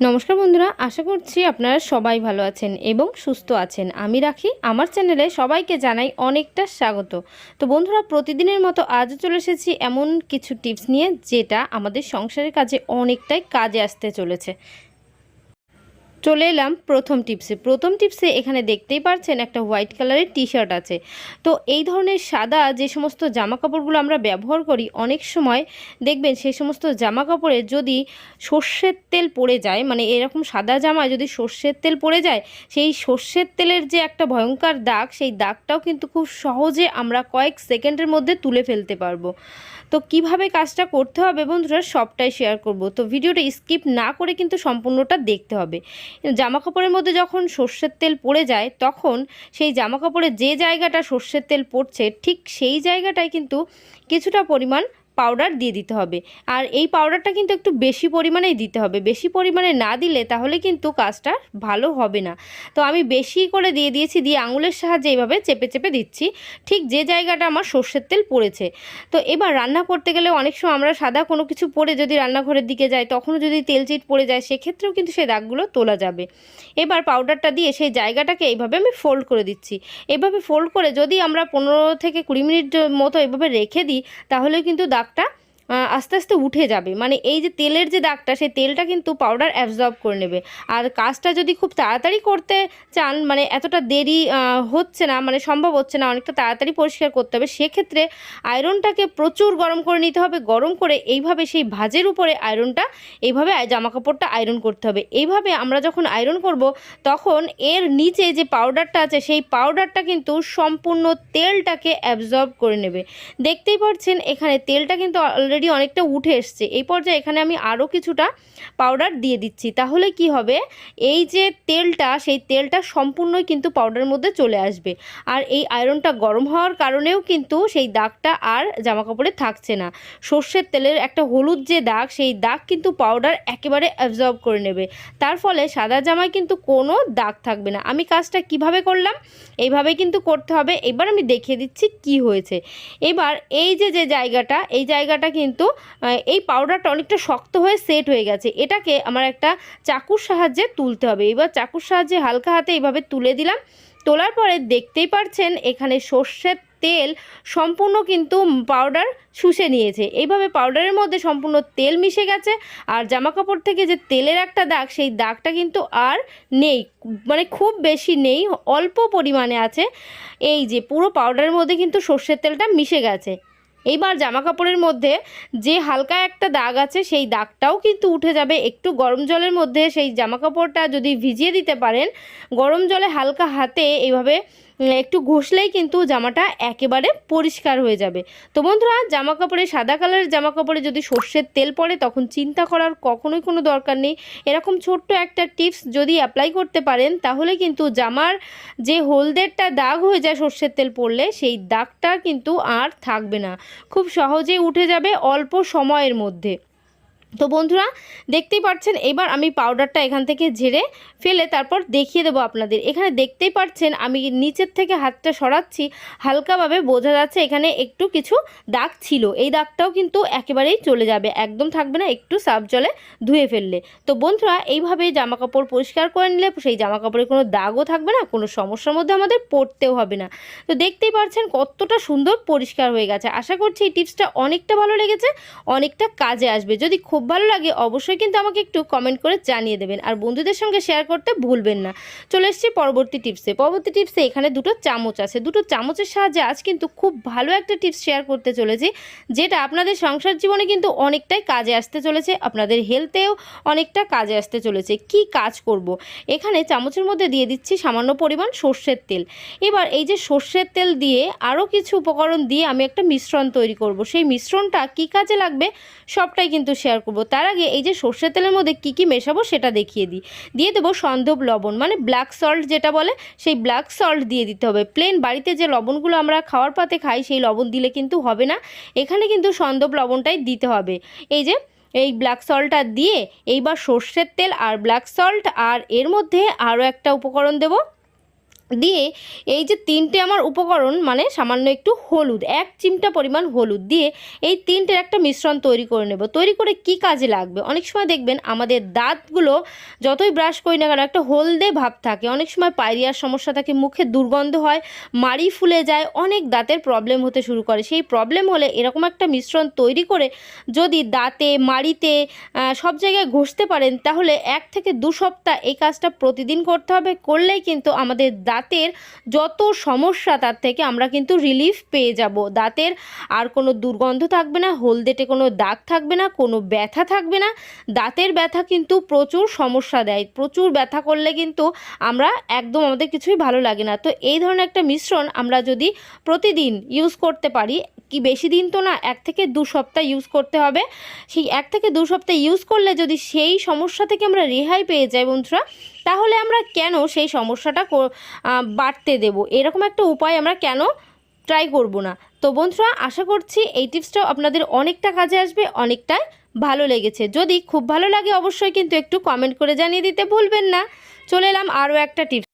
নমস্কার বন্ধুরা, আশা করছি আপনারা সবাই ভালো আছেন এবং সুস্থ আছেন। আমি রাখি, আমার চ্যানেলে সবাইকে জানাই অনেকটা স্বাগত। তো বন্ধুরা, প্রতিদিনের মতো আজও চলে এসেছি এমন কিছু টিপস নিয়ে, যেটা আমাদের সংসারের কাজে অনেকটাই কাজে আসতে চলেছে। চলে এলাম প্রথম টিপসে। প্রথম টিপসে এখানে দেখতেই পারছেন একটা হোয়াইট কালারের টি শার্ট আছে। তো এই ধরনের সাদা যে সমস্ত জামা কাপড়গুলো আমরা ব্যবহার করি, অনেক সময় দেখবেন সেই সমস্ত জামা কাপড়ে যদি সর্ষের তেল পড়ে যায় মানে এরকম সাদা জামায় যদি সর্ষের তেল পড়ে যায়, সেই সর্ষের তেলের যে একটা ভয়ঙ্কর দাগ, সেই দাগটাও কিন্তু খুব সহজে আমরা কয়েক সেকেন্ডের মধ্যে তুলে ফেলতে পারব। তো কীভাবে কাজটা করতে হবে বন্ধুরা, সবটাই শেয়ার করব। তো ভিডিওটা স্কিপ না করে কিন্তু সম্পূর্ণটা দেখতে হবে। জামা কাপড়ের মধ্যে যখন সর্ষের তেল পড়ে যায়, তখন সেই জামা কাপড়ের যে জায়গাটা সর্ষের তেল পড়ছে, ঠিক সেই জায়গাটায় কিন্তু কিছুটা পরিমাণ পাউডার দিয়ে দিতে হবে। আর এই পাউডারটা কিন্তু একটু বেশি পরিমাণেই দিতে হবে। বেশি পরিমাণে না দিলে তাহলে কিন্তু কাজটা ভালো হবে না। তো আমি বেশি করে দিয়ে দিয়েছি, দিয়ে আঙুলের সাহায্যে এইভাবে চেপে চেপে দিচ্ছি। ঠিক যে জায়গাটা আমার সর্ষের তেল পড়েছে। তো এবার রান্না করতে গেলে অনেক সময় আমরা সাদা কোনো কিছু পরে যদি রান্নাঘরের দিকে যাই, তখনও যদি তেল চিট পড়ে যায়, সেক্ষেত্রেও কিন্তু সেই দাগগুলো তোলা যাবে। এবার পাউডারটা দিয়ে সেই জায়গাটাকে এইভাবে আমি ফোল্ড করে দিচ্ছি। এভাবে ফোল্ড করে যদি আমরা পনেরো থেকে কুড়ি মিনিট মতো এভাবে রেখে দিই তাহলে কিন্তু দাগটা আহ, আস্তে আস্তে উঠে যাবে। মানে এই যে তেলের যে দাগটা, সেই তেলটা কিন্তু পাউডার অ্যাবজর্ব করে নেবে। আর কাজটা যদি খুব তাড়াতাড়ি করতে চান মানে এতটা দেরি হচ্ছে না মানে সম্ভব হচ্ছে না, অনেকটা তাড়াতাড়ি পরিষ্কার করতে হবে, সেক্ষেত্রে আয়রনটাকে প্রচুর গরম করে নিতে হবে। গরম করে এইভাবে সেই ভাজের উপরে আয়রনটা এইভাবে জামা কাপড়টা আয়রন করতে হবে। এইভাবে আমরা যখন আয়রন করব, তখন এর নিচে যে পাউডারটা আছে, সেই পাউডারটা কিন্তু সম্পূর্ণ তেলটাকে অ্যাবজর্ব করে নেবে। দেখতেই পাচ্ছেন এখানে তেলটা কিন্তু অলরেডি অনেকটা উঠে এসছে। এই পর্যায়ে এখানে আমি আরও কিছুটা পাউডার দিয়ে দিচ্ছি। তাহলে কি হবে? এই যে তেলটা, সেই তেলটা সম্পূর্ণই কিন্তু পাউডারের মধ্যে চলে আসবে। আর এই আয়রনটা গরম হওয়ার কারণেও কিন্তু সেই দাগটা আর জামা কাপড়ে থাকছে না। সর্ষের তেলের একটা হলুদ যে দাগ, সেই দাগ কিন্তু পাউডার একেবারে অ্যাবজর্ব করে নেবে। তার ফলে সাদা জামায় কিন্তু কোনো দাগ থাকবে না। আমি কাজটা কীভাবে করলাম? এইভাবে কিন্তু করতে হবে। এবার আমি দেখিয়ে দিচ্ছি কি হয়েছে। এবার এই যে যে জায়গাটা, এই জায়গাটা কিন্তু আহ, এই পাউডারটা অনেকটা শক্ত হয়ে সেট হয়ে গেছে। এটাকে আমার একটা চাকুর সাহায্যে তুলতে হবে। এবার চাকুর সাহায্যে হালকা হাতে এইভাবে তুলে দিলাম। তোলার পরে দেখতেই পারছেন এখানে সর্ষের তেল সম্পূর্ণ কিন্তু পাউডার শুষে নিয়েছে। এইভাবে পাউডারের মধ্যে সম্পূর্ণ তেল মিশে গেছে। আর জামা কাপড় থেকে যে তেলের একটা দাগ সেই দাগটা কিন্তু আর নেই। মানে খুব বেশি নেই অল্প পরিমাণে আছে। এই যে পুরো পাউডারের মধ্যে কিন্তু সর্ষের তেলটা মিশে গেছে। এইবার জামা কাপড়ের মধ্যে যে হালকা একটা দাগ আছে, সেই দাগটাও কিন্তু উঠে যাবে। একটু গরম জলের মধ্যে সেই জামা কাপড়টা যদি ভিজিয়ে দিতে পারেন, গরম জলে হালকা হাতে এইভাবে একটু ঘষলেই কিন্তু জামাটা একেবারে পরিষ্কার হয়ে যাবে। তো বন্ধুরা জামা কাপড়ে সাদা কালারের জামা কাপড়ে যদি সর্ষের তেল পড়ে, তখন চিন্তা করার কখনোই কোনো দরকার নেই। এরকম ছোট্ট একটা টিপস যদি অ্যাপ্লাই করতে পারেন, তাহলে কিন্তু জামার যে হলদেরটা দাগ হয়ে যায় সর্ষের তেল পড়লে, সেই দাগটা কিন্তু আর থাকবে না। খুব সহজেই উঠে যাবে অল্প সময়ের মধ্যে। তো বন্ধুরা, দেখতেই পাচ্ছেন, এবার আমি পাউডারটা এখান থেকে ঝেড়ে ফেলে তারপর দেখিয়ে দেবো আপনাদের। এখানে দেখতেই পাচ্ছেন, আমি নিচের থেকে হাতটা সরাচ্ছি, হালকাভাবে বোঝা যাচ্ছে এখানে একটু কিছু দাগ ছিল। এই দাগটাও কিন্তু একেবারেই চলে যাবে, একদম থাকবে না একটু সাফ জলে ধুয়ে ফেললে। তো বন্ধুরা এইভাবে জামা কাপড় পরিষ্কার করে নিলে সেই জামা কাপড়ে কোনো দাগও থাকবে না, কোনো সমস্যার মধ্যে আমাদের পড়তেও হবে না। তো দেখতেই পাচ্ছেন, কতটা সুন্দর পরিষ্কার হয়ে গেছে। আশা করছি এই টিপসটা অনেকটা ভালো লেগেছে, অনেকটা কাজে আসবে। যদি খুব ভালো লাগে, অবশ্যই কিন্তু আমাকে একটু কমেন্ট করে জানিয়ে দেবেন। আর বন্ধুদের সঙ্গে শেয়ার করতে ভুলবেন না। চলে এসেছি পরবর্তী টিপসে পরবর্তী টিপসে এখানে দুটো চামচ আছে। দুটো চামচের সাহায্যে আজ কিন্তু খুব ভালো একটা টিপস শেয়ার করতে চলেছি, যেটা আপনাদের সংসার জীবনে কিন্তু অনেকটাই কাজে আসতে চলেছে, আপনাদের হেলথেও অনেকটা কাজে আসতে চলেছে। কি কাজ করব। এখানে চামচের মধ্যে দিয়ে দিচ্ছি সামান্য পরিমাণ সর্ষের তেল। এবার এই যে সর্ষের তেল দিয়ে আরও কিছু উপকরণ দিয়ে আমি একটা মিশ্রণ তৈরি করব। সেই মিশ্রণটা কি কাজে লাগবে? সবটাই কিন্তু শেয়ার করব। তার আগে এই যে সর্ষের তেলের মধ্যে কি কি মেশাবো সেটা দেখিয়ে দিই। দিয়ে দেবো সন্ধব লবণ মানে ব্ল্যাক সল্ট যেটা বলে, সেই ব্ল্যাক সল্ট দিয়ে দিতে হবে। প্লেন বাড়িতে যে লবণগুলো আমরা খাওয়ার পাতে খাই, সেই লবণ দিলে কিন্তু হবে না। এখানে কিন্তু সন্ধব লবণটাই দিতে হবে। এই যে, এই ব্ল্যাক সল্টটা দিয়ে এইবার সর্ষের তেল আর ব্ল্যাক সল্ট আর এর মধ্যে আরও একটা উপকরণ দেব। দিয়ে এই যে তিনটে আমার উপকরণ মানে সামান্য একটু হলুদ, এক চিমটা পরিমাণ হলুদ দিয়ে এই তিনটের একটা মিশ্রণ তৈরি করে নেব। তৈরি করে কি কাজে লাগবে? অনেক সময় দেখবেন আমাদের দাঁতগুলো যতই ব্রাশ করি না কেন, একটা হলদে ভাব থাকে। অনেক সময় পায়রিয়ার সমস্যা থাকে, মুখে দুর্গন্ধ হয়, মাড়ি ফুলে যায়, অনেক দাঁতের প্রবলেম হতে শুরু করে। সেই প্রবলেম হলে এরকম একটা মিশ্রণ তৈরি করে যদি দাঁতে, মাড়িতে সব জায়গায় ঘষতে পারেন, তাহলে এক থেকে দু সপ্তাহ এই কাজটা প্রতিদিন করতে হবে। করলেই কিন্তু আমাদের দাঁতের যত সমস্যা, তার থেকে আমরা কিন্তু রিলিফ পেয়ে যাব। দাঁতের আর কোনো দুর্গন্ধ থাকবে না, হলদেটে কোনো দাগ থাকবে না, কোনো ব্যথা থাকবে না। দাঁতের ব্যথা কিন্তু প্রচুর সমস্যা দেয়। প্রচুর ব্যথা করলে কিন্তু আমরা একদম আমাদের কিছুই ভালো লাগে না। তো এই ধরনের একটা মিশ্রণ আমরা যদি প্রতিদিন ইউজ করতে পারি কি বেশি দিন তো না, এক থেকে দু সপ্তাহ ইউজ করতে হবে। সেই এক থেকে দু সপ্তাহ ইউজ করলে যদি সেই সমস্যা থেকে আমরা রেহাই পেয়ে যাই বন্ধুরা, তাহলে আমরা কেন সেই সমস্যাটা বাড়তে দেব? এরকম একটা উপায় আমরা কেন ট্রাই করব না? তো বন্ধুরা, আশা করছি এই টিপসটাও আপনাদের অনেকটা কাজে আসবে অনেকটাই ভালো লেগেছে। যদি খুব ভালো লাগে অবশ্যই কিন্তু একটু কমেন্ট করে জানিয়ে দিতে ভুলবেন না। চলে এলাম আরও একটা টিপস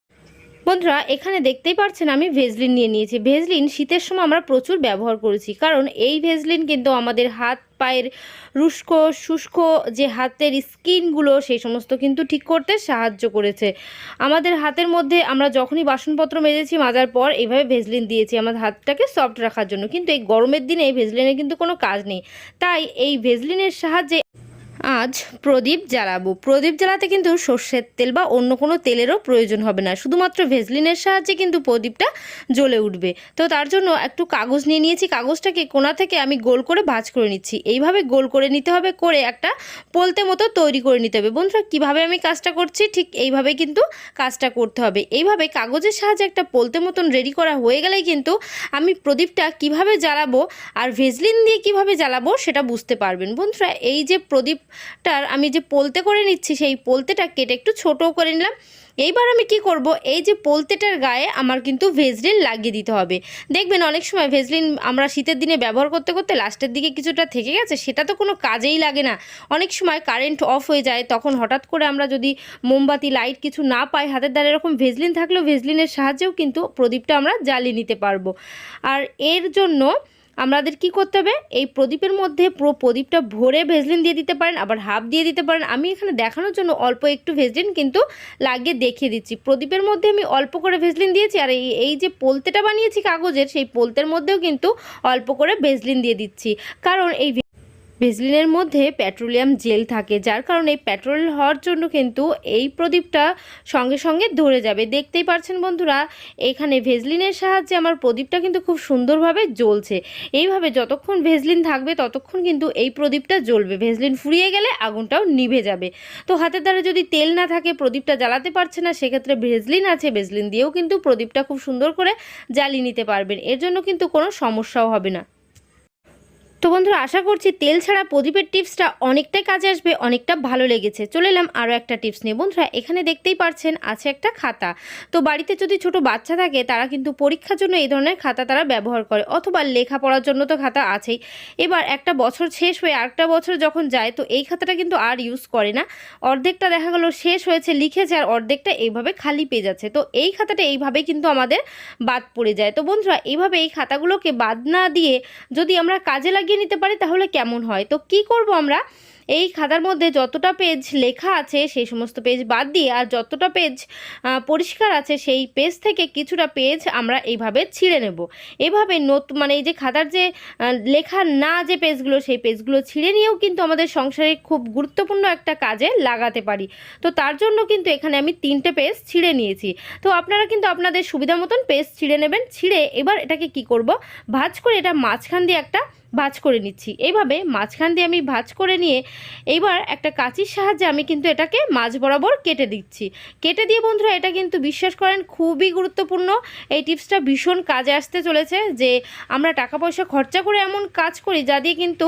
বন্ধুরা, এখানে দেখতেই পাচ্ছেন আমি ভেজলিন নিয়ে নিয়েছি। ভেজলিন শীতের সময় আমরা প্রচুর ব্যবহার করেছি, কারণ এই ভেজলিন কিন্তু আমাদের হাত পায়ের রুষ্ক, শুষ্ক যে হাতের স্কিনগুলো, সেই সমস্ত কিন্তু ঠিক করতে সাহায্য করেছে। আমাদের হাতের মধ্যে আমরা যখনই বাসনপত্র মেজেছি, মাজার পর এইভাবে ভেজলিন দিয়েছি আমাদের হাতটাকে সফট রাখার জন্য। কিন্তু এই গরমের দিনে এই ভেজলিনের কিন্তু কোনো কাজ নেই। তাই এই ভেজলিনের সাহায্যে আজ প্রদীপ জ্বালাবো। প্রদীপ জ্বালাতে কিন্তু সর্ষের তেল বা অন্য কোনো তেলেরও প্রয়োজন হবে না। শুধুমাত্র ভেজলিনের সাহায্যে কিন্তু প্রদীপটা জ্বলে উঠবে। তো তার জন্য একটু কাগজ নিয়ে নিয়েছি। কাগজটাকে কোনা থেকে আমি গোল করে ভাজ করে নিচ্ছি। এইভাবে গোল করে নিতে হবে, করে একটা পোলতে মতো তৈরি করে নিতে হবে। বন্ধুরা, কীভাবে আমি কাজটা করছি ঠিক এইভাবে কিন্তু কাজটা করতে হবে। এইভাবে কাগজের সাহায্যে একটা পোলতে মতন রেডি করা হয়ে গেলেই কিন্তু আমি প্রদীপটা কীভাবে জ্বালাবো আর ভেজলিন দিয়ে কীভাবে জ্বালাবো সেটা বুঝতে পারবেন। বন্ধুরা, এই যে প্রদীপটার আমি যে পোলতে করে নিচ্ছি, সেই পোলতেটা কেটে একটু ছোটও করে নিলাম। এইবার আমি কি করব? এই যে পোলতেটার গায়ে আমার কিন্তু ভেজলিন লাগিয়ে দিতে হবে। দেখবেন অনেক সময় ভেজলিন আমরা শীতের দিনে ব্যবহার করতে করতে লাস্টের দিকে কিছুটা থেকে গেছে, সেটা তো কোনো কাজেই লাগে না। অনেক সময় কারেন্ট অফ হয়ে যায়, তখন হঠাৎ করে আমরা যদি মোমবাতি, লাইট কিছু না পাই, হাতের দ্বারা এরকম ভেজলিন থাকলেও ভেজলিনের সাহায্যেও কিন্তু প্রদীপটা আমরা জ্বালিয়ে নিতে পারব। আর এর জন্য আমাদের কি করতে হবে? এই প্রদীপের মধ্যে পুরো প্রদীপটা ভরে ভেজলিন দিয়ে দিতে পারেন, আবার হাফ দিয়ে দিতে পারেন। আমি এখানে দেখানোর জন্য অল্প একটু ভেজলিন কিন্তু লাগিয়ে দেখিয়ে দিচ্ছি। প্রদীপের মধ্যে আমি অল্প করে ভেজলিন দিয়েছি, আর এই এই যে পোলতেটা বানিয়েছি কাগজের, সেই পোলতের মধ্যেও কিন্তু অল্প করে ভেজলিন দিয়ে দিচ্ছি। কারণ এই ভেজলিনের মধ্যে পেট্রোলিয়াম জেল থাকে, যার কারণে পেট্রোল হওয়ার জন্য কিন্তু এই প্রদীপটা সঙ্গে সঙ্গে ধরে যাবে। দেখতেই পারছেন বন্ধুরা, এখানে ভেজলিনের সাহায্যে আমার প্রদীপটা কিন্তু খুব সুন্দরভাবে জ্বলছে। এইভাবে যতক্ষণ ভেজলিন থাকবে, ততক্ষণ কিন্তু এই প্রদীপটা জ্বলবে। ভেজলিন ফুরিয়ে গেলে আগুনটাও নিভে যাবে। তো হাতের দ্বারা যদি তেল না থাকে, প্রদীপটা জ্বালাতে পারছে না, সেক্ষেত্রে ভেজলিন আছে ভেজলিন দিয়েও কিন্তু প্রদীপটা খুব সুন্দর করে জ্বালিয়ে নিতে পারবেন। এর জন্য কিন্তু কোনো সমস্যাও হবে না। তো বন্ধুরা, আশা করছি তেল ছাড়া প্রদীপের টিপসটা অনেকটাই কাজে আসবে, অনেকটা ভালো লেগেছে। চলে এলাম আরও একটা টিপস নিয়ে। বন্ধুরা, এখানে দেখতেই পারছেন আছে একটা খাতা। তো বাড়িতে যদি ছোট বাচ্চা থাকে, তারা কিন্তু পরীক্ষার জন্য এই ধরনের খাতা তারা ব্যবহার করে, অথবা লেখাপড়ার জন্য তো খাতা আছেই। এবার একটা বছর শেষ হয়ে আরেকটা বছর যখন যায়, তো এই খাতাটা কিন্তু আর ইউজ করে না। অর্ধেকটা দেখা গেল শেষ হয়েছে, লিখেছে, আর অর্ধেকটা এইভাবে খালি পেয়ে যাচ্ছে। তো এই খাতাটা এইভাবেই কিন্তু আমাদের বাদ পড়ে যায়। তো বন্ধুরা এইভাবে এই খাতাগুলোকে বাদ না দিয়ে যদি আমরা কাজে লাগিয়ে নিতে পারি, তাহলে কেমন হয়? তো কি করব আমরা? এই খাতার মধ্যে যতটা পেজ লেখা আছে, সেই সমস্ত পেজ বাদ দিয়ে আর যতটা পেজ পরিষ্কার আছে, সেই পেজ থেকে কিছুটা পেজ আমরা এইভাবে ছিঁড়ে নেব। এভাবে নতুন মানে এই যে খাতার যে লেখা না যে পেজগুলো সেই পেজগুলো ছিঁড়ে নিয়েও কিন্তু আমাদের সংসারে খুব গুরুত্বপূর্ণ একটা কাজে লাগাতে পারি। তো তার জন্য কিন্তু এখানে আমি তিনটে পেজ ছিঁড়ে নিয়েছি। তো আপনারা কিন্তু আপনাদের সুবিধা মতন পেজ ছিঁড়ে নেবেন। ছিঁড়ে এবার এটাকে কি করব? ভাঁজ করে এটা মাঝখান দিয়ে একটা ভাঁজ করে নিচ্ছি। এইভাবে মাঝখান দিয়ে আমি ভাজ করে নিয়ে এইবার একটা কাঁচির সাহায্যে আমি কিন্তু এটাকে মাছ বরাবর কেটে দিচ্ছি। কেটে দিয়ে বন্ধুরা এটা কিন্তু বিশ্বাস করেন খুবই গুরুত্বপূর্ণ। এই টিপসটা ভীষণ কাজে আসতে চলেছে যে আমরা টাকা পয়সা খরচা করে এমন কাজ করি যা দিয়ে কিন্তু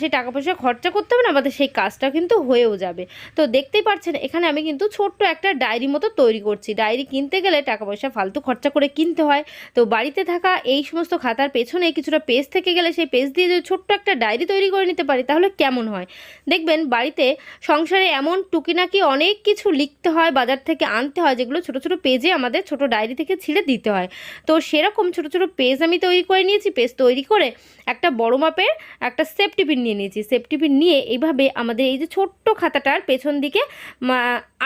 সেই টাকা পয়সা খরচা করতে হবে না, আমাদের সেই কাজটা কিন্তু হয়েও যাবে। তো দেখতেই পাচ্ছেন, এখানে আমি কিন্তু ছোট্ট একটা ডায়েরি মতো তৈরি করছি। ডায়েরি কিনতে গেলে টাকা পয়সা ফালতু খরচা করে কিনতে হয়। তো বাড়িতে থাকা এই সমস্ত খাতার পেছনে কিছুটা পেজ থেকে গেলে সেই পেজ দিয়ে যদি ছোট্ট একটা ডায়েরি তৈরি করে নিতে পারি, তাহলে কেমন হয়? দেখবেন, বাড়িতে সংসারে এমন টুকিনাকি অনেক কিছু লিখতে হয়, বাজার থেকে আনতে হয়, যেগুলো ছোট ছোট পেজে আমাদের ছোট ডায়েরি থেকে ছিঁড়ে দিতে হয়। তো সেরকম ছোট ছোট পেজ আমি তৈরি করে নিয়েছি। পেজ তৈরি করে একটা বড় মাপের একটা সেফটি পিন নিয়ে নিয়েছি। সেফটি পিন নিয়ে এইভাবে আমাদের এই যে ছোট্ট খাতাটার পেছন দিকে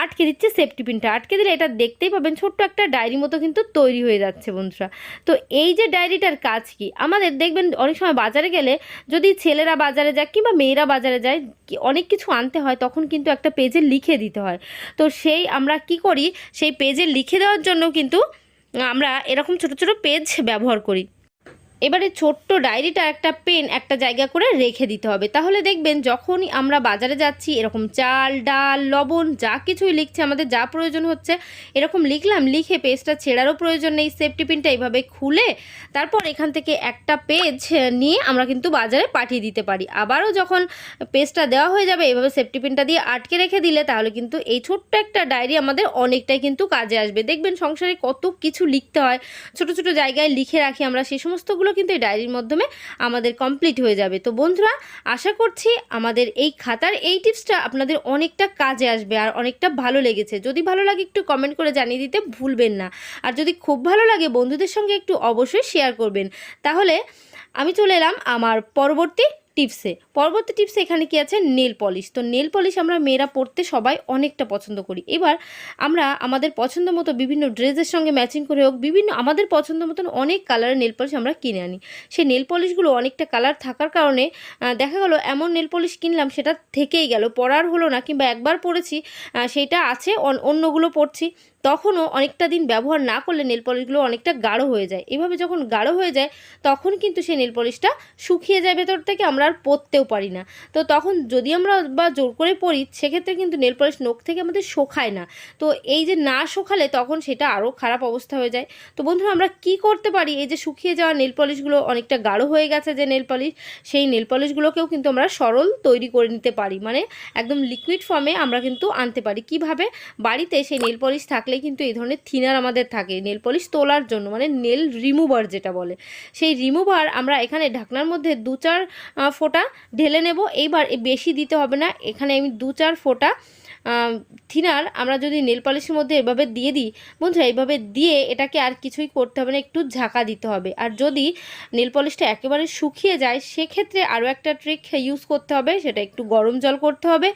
আটকে দিচ্ছে সেফটি পিনটা আটকে দিলে এটা দেখতেই পাবেন ছোট্ট একটা ডায়েরি মতো কিন্তু তৈরি হয়ে যাচ্ছে বন্ধুরা। তো এই যে ডায়েরিটার কাজ কি? আমাদের দেখবেন অনেক সময় বাজারে গেলে যদি ছেলেরা বাজারে যায় কিংবা মেয়েরা বাজারে যায়, অনেক কিছু আনতে হয়, তখন কিন্তু একটা পেজে লিখে দিতে হয়। তো সেই আমরা কি করি? সেই পেজে লিখে দেওয়ার জন্য কিন্তু আমরা এরকম ছোট ছোট পেজ ব্যবহার করি। এবারে ছোট্ট ডায়েরিটা একটা পেন একটা জায়গা করে রেখে দিতে হবে। তাহলে দেখবেন যখনই আমরা বাজারে যাচ্ছি, এরকম চাল, ডাল, লবণ, যা কিছুই লিখছে, আমাদের যা প্রয়োজন হচ্ছে, এরকম লিখলাম, লিখে পেজটা ছেঁড়ারও প্রয়োজন নেই সেফটি পিনটা এইভাবে খুলে তারপর এখান থেকে একটা পেজ নিয়ে আমরা কিন্তু বাজারে পাঠিয়ে দিতে পারি। আবারও যখন পেজটা দেওয়া হয়ে যাবে এইভাবে সেফটি পিনটা দিয়ে আটকে রেখে দিলে তাহলে কিন্তু এই ছোট্ট একটা ডায়েরি আমাদের অনেকটাই কিন্তু কাজে আসবে। দেখবেন সংসারে কত কিছু লিখতে হয়, ছোট ছোট জায়গায় লিখে রাখি আমরা সেই সমস্তগুলো কিন্তু এই ডায়েরির মাধ্যমে আমাদের কমপ্লিট হয়ে যাবে। তো বন্ধুরা, আশা করছি আমাদের এই খাতার এই টিপসটা আপনাদের অনেকটা কাজে আসবে আর অনেকটা ভালো লেগেছে। যদি ভালো লাগে একটু কমেন্ট করে জানিয়ে দিতে ভুলবেন না। আর যদি খুব ভালো লাগে বন্ধুদের সঙ্গে একটু অবশ্যই শেয়ার করবেন। তাহলে আমি চলে এলাম আমার পরবর্তী টিপসে। পরবর্তী টিপসে এখানে কি আছে? Nail polish. তো নেল পলিশ আমরা মেয়েরা পরতে সবাই অনেকটা পছন্দ করি। এবার আমরা আমাদের পছন্দ মতো বিভিন্ন ড্রেসের সঙ্গে ম্যাচিং করে হোক, বিভিন্ন আমাদের পছন্দ মতন অনেক কালারের নেল পলিশ আমরা কিনে আনি। সেই নেল পলিশগুলো অনেকটা কালার থাকার কারণে দেখা গেল এমন নেল পলিশ কিনলাম, সেটা থেকেই গেল, পরার হলো না কিংবা একবার পরেছি সেইটা আছে, অন- অন্যগুলো পরছি। তখনও অনেকটা দিন ব্যবহার না করলে নেল পলিশগুলো অনেকটা গাঢ় হয়ে যায়। এভাবে যখন গাঢ় হয়ে যায়, তখন কিন্তু সেই নেল পলিশটা শুকিয়ে যায় ভেতর থেকে, আমরা আর পরতেও পারি না। তো তখন যদি আমরা বা জোর করে পরি, সেক্ষেত্রে কিন্তু নেল পলিশ নখ থেকে আমাদের শোখায় না। তো এই যে না শোখালে তখন সেটা আরও খারাপ অবস্থা হয়ে যায়। তো বন্ধুরা, আমরা কি করতে পারি? এই যে শুকিয়ে যাওয়া নেল পলিশগুলো অনেকটা গাঢ় হয়ে গেছে যে নেল পলিশ, সেই নেল পলিশগুলোকেও কিন্তু আমরা সরল তৈরি করে নিতে পারি। মানে একদম লিকুইড ফর্মে আমরা কিন্তু আনতে পারি। কীভাবে? বাড়িতে সেই নেল পলিশ থাকলে কিন্তু এই ধরনের থিনার আমাদের থাকে, নেল পলিশ তোলার জন্য মানে নেল রিমুভার যেটা বলে। সেই রিমুভার আমরা এখানে ঢাকনার মধ্যে দু চার ফোঁটা ঢেলে নেব। এইবার বেশি দিতে হবে না। এখানে আমি দু চার ফোঁটা থিনার, আমরা যদি নেল পলিশের মধ্যে এভাবে দিয়ে দিই, বন্ধুরা এইভাবে দিয়ে এটাকে আর কিছুই করতে হবে না, একটু ঝাঁকা দিতে হবে। আর যদি নেল পলিশটা একেবারে শুকিয়ে যায়, সেক্ষেত্রে আরও একটা ট্রিক ইউজ করতে হবে, সেটা একটু গরম জল করতে হবে।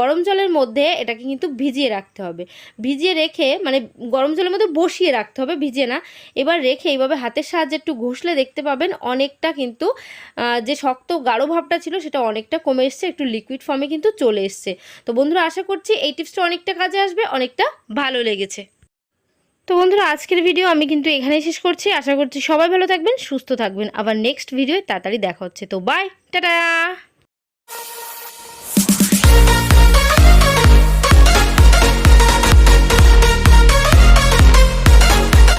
গরম জলের মধ্যে এটাকে কিন্তু ভিজিয়ে রাখতে হবে। ভিজিয়ে রেখে মানে গরম জলের মধ্যে বসিয়ে রাখতে হবে, ভিজিয়ে না। এবার রেখে এইভাবে হাতের সাহায্যে একটু ঘষলে দেখতে পাবেন অনেকটা কিন্তু যে শক্ত গাঢ় ভাবটা ছিল, সেটা অনেকটা কমে এসছে, একটু লিকুইড ফর্মে কিন্তু চলে এসছে। তো বন্ধুরা, আশা করছি এই টিপসটা অনেকটা কাজে আসবে, অনেকটা ভালো লেগেছে। তো বন্ধুরা, আজকের ভিডিও আমি কিন্তু এখানেই শেষ করছি। আশা করছি সবাই ভালো থাকবেন, সুস্থ থাকবেন। আবার নেক্সট ভিডিও তাড়াতাড়ি দেখা হচ্ছে। তো বাই টাটা!